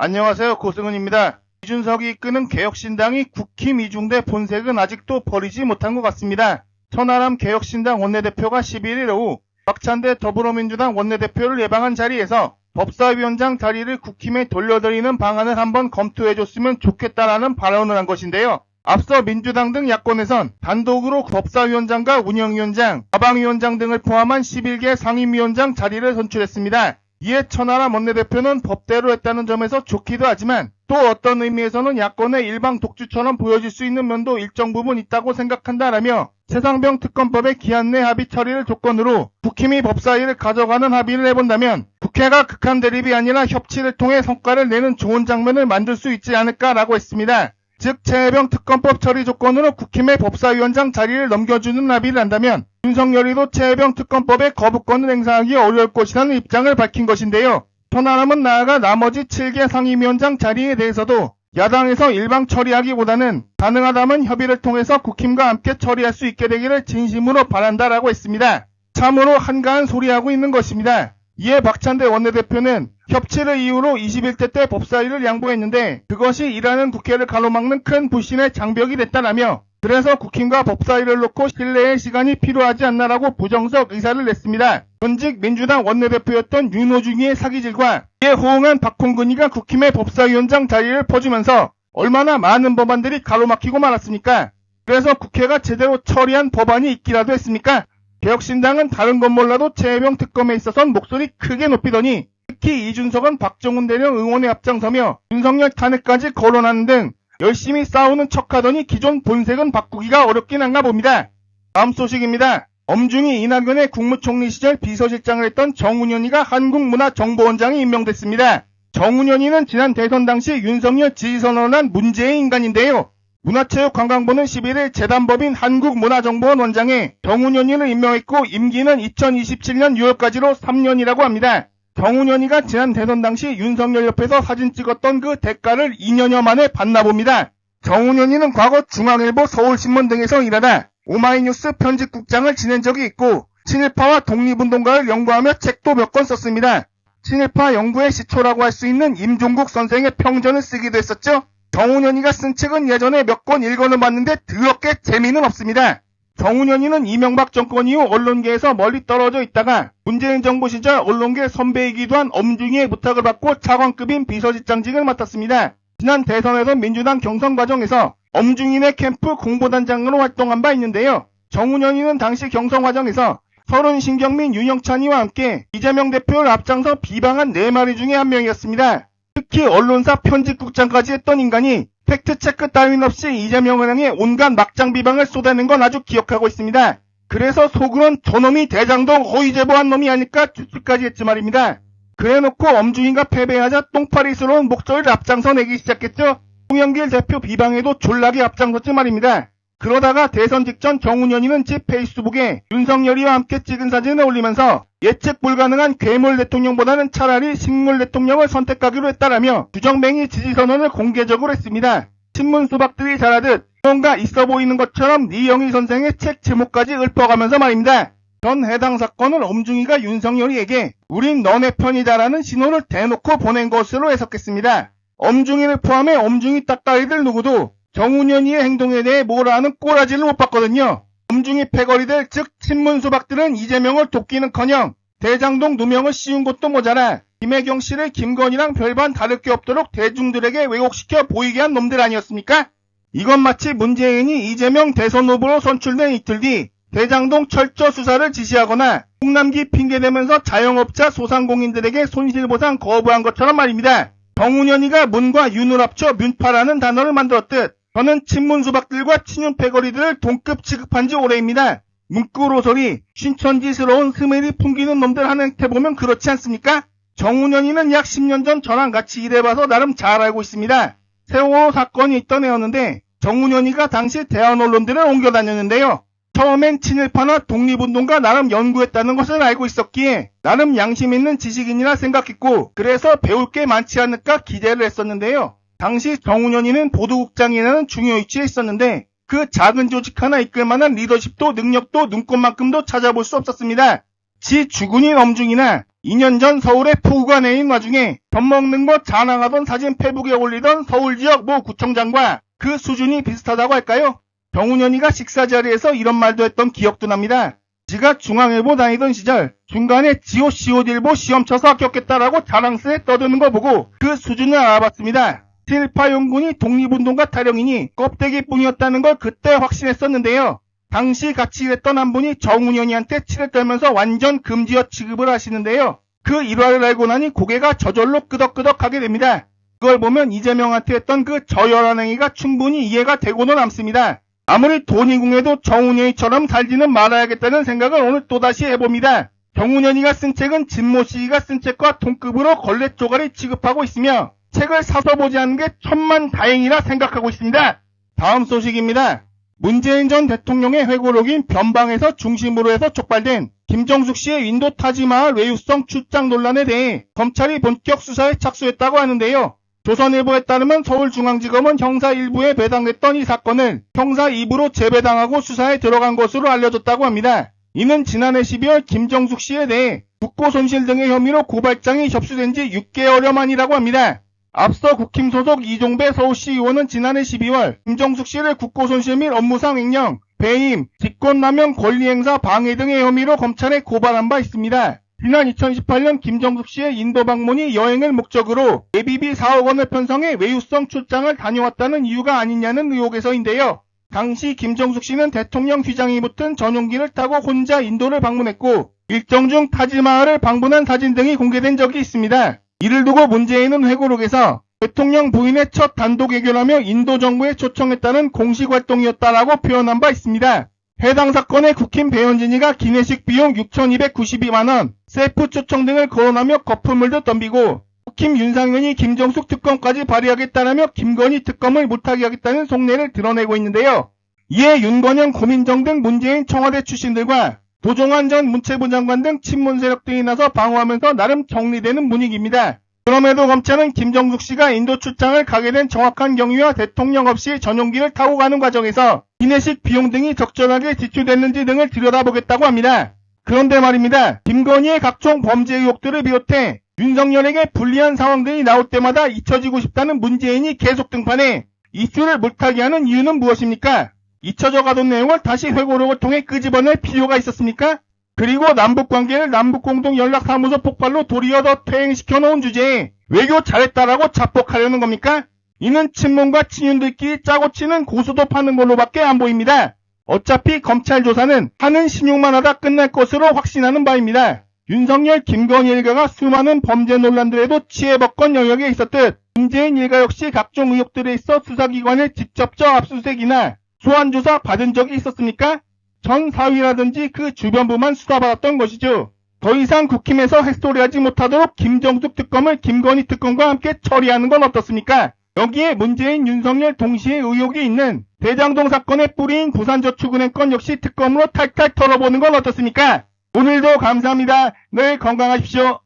안녕하세요. 고승은입니다. 이준석이 이끄는 개혁신당이 국힘 이중대 본색은 아직도 버리지 못한 것 같습니다. 천하람 개혁신당 원내대표가 11일 오후 박찬대 더불어민주당 원내대표를 예방한 자리에서 법사위원장 자리를 국힘에 돌려드리는 방안을 한번 검토해줬으면 좋겠다라는 발언을 한 것인데요. 앞서 민주당 등 야권에선 단독으로 법사위원장과 운영위원장, 가방위원장 등을 포함한 11개 상임위원장 자리를 선출했습니다. 이에 천하람 원내대표는 법대로 했다는 점에서 좋기도 하지만 또 어떤 의미에서는 야권의 일방 독주처럼 보여질 수 있는 면도 일정 부분 있다고 생각한다라며 세상병 특검법의 기한 내 합의 처리를 조건으로 국힘이 법사위를 가져가는 합의를 해본다면 국회가 극한 대립이 아니라 협치를 통해 성과를 내는 좋은 장면을 만들 수 있지 않을까라고 했습니다. 즉 최혜병 특검법 처리 조건으로 국힘의 법사위원장 자리를 넘겨주는 합의를 한다면 윤석열이도 최혜병 특검법의 거부권을 행사하기 어려울 것이라는 입장을 밝힌 것인데요. 천하람은 나아가 나머지 7개 상임위원장 자리에 대해서도 야당에서 일방 처리하기보다는 가능하다면 협의를 통해서 국힘과 함께 처리할 수 있게 되기를 진심으로 바란다라고 했습니다. 참으로 한가한 소리하고 있는 것입니다. 이에 박찬대 원내대표는 협치를 이유로 21대 때 법사위를 양보했는데 그것이 일하는 국회를 가로막는 큰 불신의 장벽이 됐다라며 그래서 국힘과 법사위를 놓고 신뢰의 시간이 필요하지 않나라고 부정적 의사를 냈습니다. 전직 민주당 원내대표였던 윤호중이의 사기질과 이에 호응한 박홍근이가 국힘의 법사위원장 자리를 퍼주면서 얼마나 많은 법안들이 가로막히고 말았습니까? 그래서 국회가 제대로 처리한 법안이 있기라도 했습니까? 개혁신당은 다른 건 몰라도 최혜병 특검에 있어선 목소리 크게 높이더니 특히 이준석은 박정훈 대령 응원에 앞장서며 윤석열 탄핵까지 거론하는 등 열심히 싸우는 척하더니 기존 본색은 바꾸기가 어렵긴 한가 봅니다. 다음 소식입니다. 엄중히 이낙연의 국무총리 시절 비서실장을 했던 정운현이가 한국문화정보원장에 임명됐습니다. 정운현이는 지난 대선 당시 윤석열 지지선언한 문제의 인간인데요. 문화체육관광부는 11일 재단법인 한국문화정보원 원장에 정운현이를 임명했고 임기는 2027년 6월까지로 3년이라고 합니다. 정운현이가 지난 대선 당시 윤석열 옆에서 사진 찍었던 그 대가를 2년여 만에 받나 봅니다. 정운현이는 과거 중앙일보 서울신문 등에서 일하다 오마이뉴스 편집국장을 지낸 적이 있고 친일파와 독립운동가를 연구하며 책도 몇 권 썼습니다. 친일파 연구의 시초라고 할 수 있는 임종국 선생의 평전을 쓰기도 했었죠. 정운현이가 쓴 책은 예전에 몇 권 읽어는 봤는데 더럽게 재미는 없습니다. 정운현이는 이명박 정권 이후 언론계에서 멀리 떨어져 있다가 문재인 정부 시절 언론계 선배이기도 한 엄중희의 부탁을 받고 차관급인 비서실장직을 맡았습니다. 지난 대선에서 민주당 경선 과정에서 엄중인의 캠프 공보단장으로 활동한 바 있는데요. 정운현이는 당시 경선 과정에서 서른 신경민 윤영찬이와 함께 이재명 대표를 앞장서 비방한 네 마리 중에 한 명이었습니다. 특히 언론사 편집국장까지 했던 인간이 팩트체크 따윈 없이 이재명을 향해 온갖 막장 비방을 쏟아낸 건 아주 기억하고 있습니다. 그래서 속으론 저놈이 대장동 허위제보한 놈이 아닐까 추측까지 했지 말입니다. 그래놓고 엄중인가 패배하자 똥파리스러운 목소리를 앞장서 내기 시작했죠. 홍영길 대표 비방에도 졸라게 앞장섰지 말입니다. 그러다가 대선 직전 정운현이는 집 페이스북에 윤석열이와 함께 찍은 사진을 올리면서 예측 불가능한 괴물 대통령보다는 차라리 식물 대통령을 선택하기로 했다라며 주정뱅이 지지 선언을 공개적으로 했습니다. 신문 수박들이 잘하듯 뭔가 있어 보이는 것처럼 이영희 선생의 책 제목까지 읊어가면서 말입니다. 전 해당 사건을 엄중이가 윤석열이에게 우린 너네 편이다라는 신호를 대놓고 보낸 것으로 해석했습니다. 엄중이를 포함해 엄중이 따까이들 누구도 정운현이의 행동에 대해 뭐라 하는 꼬라지를 못 봤거든요. 엄중이 패거리들 즉 친문 수박들은 이재명을 돕기는커녕 대장동 누명을 씌운 것도 모자라 김혜경 씨를 김건희랑 별반 다를 게 없도록 대중들에게 왜곡시켜 보이게 한 놈들 아니었습니까? 이건 마치 문재인이 이재명 대선 후보로 선출된 이틀 뒤 대장동 철저 수사를 지시하거나 홍남기 핑계대면서 자영업자 소상공인들에게 손실보상 거부한 것처럼 말입니다. 정운현이가 문과 윤을 합쳐 문파라는 단어를 만들었듯 저는 친문 수박들과 친윤 패거리들을 동급 취급한 지 오래입니다. 문구로소리, 신천지스러운 스멜이 풍기는 놈들 하는 행태 보면 그렇지 않습니까? 정운현이는 약 10년 전 저랑 같이 일해봐서 나름 잘 알고 있습니다. 세월호 사건이 있던 애였는데 정운현이가 당시 대한 언론들을 옮겨 다녔는데요. 처음엔 친일파나 독립운동가 나름 연구했다는 것을 알고 있었기에 나름 양심 있는 지식인이라 생각했고 그래서 배울 게 많지 않을까 기대를 했었는데요. 당시 정운현이는 보도국장이라는 중요 위치에 있었는데 그 작은 조직 하나 이끌 만한 리더십도 능력도 눈꽃만큼도 찾아볼 수 없었습니다. 지 주군인 엄중이나 2년 전 서울에 폭우가 내린 와중에 젖 먹는 것 자랑하던 사진 페북에 올리던 서울 지역 모 구청장과 그 수준이 비슷하다고 할까요? 정운현이가 식사 자리에서 이런 말도 했던 기억도 납니다. 지가 중앙일보 다니던 시절 중간에 지오 시오딜보 시험 쳐서 합격했다라고 자랑스레 떠드는 거 보고 그 수준을 알아봤습니다. 실파용군이 독립운동가 타령이니 껍데기뿐이었다는 걸 그때 확신했었는데요. 당시 같이 일했던 한 분이 정운현이한테 치를 떨면서 완전 금지어 취급을 하시는데요. 그 일화를 알고 나니 고개가 저절로 끄덕끄덕하게 됩니다. 그걸 보면 이재명한테 했던 그 저열한 행위가 충분히 이해가 되고는 남습니다. 아무리 돈이 궁해도 정운현이처럼 살지는 말아야겠다는 생각을 오늘 또다시 해봅니다. 정운현이가 쓴 책은 진모 씨가 쓴 책과 동급으로 걸레 쪼가리 취급하고 있으며 책을 사서 보지 않는 게 천만 다행이라 생각하고 있습니다. 다음 소식입니다. 문재인 전 대통령의 회고록인 변방에서 중심으로 해서 촉발된 김정숙 씨의 인도 타지마할 외유성 출장 논란에 대해 검찰이 본격 수사에 착수했다고 하는데요. 조선일보에 따르면 서울중앙지검은 형사 1부에 배당됐던 이 사건을 형사 2부로 재배당하고 수사에 들어간 것으로 알려졌다고 합니다. 이는 지난해 12월 김정숙 씨에 대해 국고 손실 등의 혐의로 고발장이 접수된 지 6개월여 만이라고 합니다. 앞서 국힘 소속 이종배 서울시 의원은 지난해 12월 김정숙 씨를 국고손실 및 업무상 횡령, 배임, 직권남용 권리행사 방해 등의 혐의로 검찰에 고발한 바 있습니다. 지난 2018년 김정숙 씨의 인도 방문이 여행을 목적으로 예비비 4억 원을 편성해 외유성 출장을 다녀왔다는 이유가 아니냐는 의혹에서인데요. 당시 김정숙 씨는 대통령 휘장이 붙은 전용기를 타고 혼자 인도를 방문했고 일정 중 타지마할을 방문한 사진 등이 공개된 적이 있습니다. 이를 두고 문재인은 회고록에서 대통령 부인의 첫 단독 외교라며 인도 정부에 초청했다는 공식 활동이었다라고 표현한 바 있습니다. 해당 사건의 국힘 배현진이가 기내식 비용 6,292만원, 셀프 초청 등을 거론하며 거품을도 덤비고 국힘 윤상현이 김정숙 특검까지 발의하겠다라며 김건희 특검을 못하게 하겠다는 속내를 드러내고 있는데요. 이에 윤건영 고민정 등 문재인 청와대 출신들과 도종환 전 문체부 장관 등 친문 세력들이 나서 방어하면서 나름 정리되는 분위기입니다. 그럼에도 검찰은 김정숙 씨가 인도 출장을 가게 된 정확한 경위와 대통령 없이 전용기를 타고 가는 과정에서 기내식 비용 등이 적절하게 지출됐는지 등을 들여다보겠다고 합니다. 그런데 말입니다. 김건희의 각종 범죄 의혹들을 비롯해 윤석열에게 불리한 상황 들이 나올 때마다 잊혀지고 싶다는 문재인이 계속 등판해 이슈를 물타기 하는 이유는 무엇입니까? 잊혀져 가던 내용을 다시 회고록을 통해 끄집어낼 필요가 있었습니까? 그리고 남북관계를 남북공동연락사무소 폭발로 도리어 더 퇴행시켜 놓은 주제에 외교 잘했다라고 자폭하려는 겁니까? 이는 친문과 친윤들끼리 짜고 치는 고수도 파는 걸로밖에 안 보입니다. 어차피 검찰 조사는 하는 신용만 하다 끝날 것으로 확신하는 바입니다. 윤석열, 김건희 일가가 수많은 범죄 논란들에도 치해법권 영역에 있었듯 문재인 일가 역시 각종 의혹들에 있어 수사기관의 직접적 압수수색이나 소환조사 받은 적이 있었습니까? 전 사위라든지 그 주변부만 수사받았던 것이죠. 더 이상 국힘에서 햇소리하지 못하도록 김정숙 특검을 김건희 특검과 함께 처리하는 건 어떻습니까? 여기에 문재인, 윤석열 동시에 의혹이 있는 대장동 사건의 뿌리인 부산저축은행 건 역시 특검으로 탈탈 털어보는 건 어떻습니까? 오늘도 감사합니다. 늘 건강하십시오.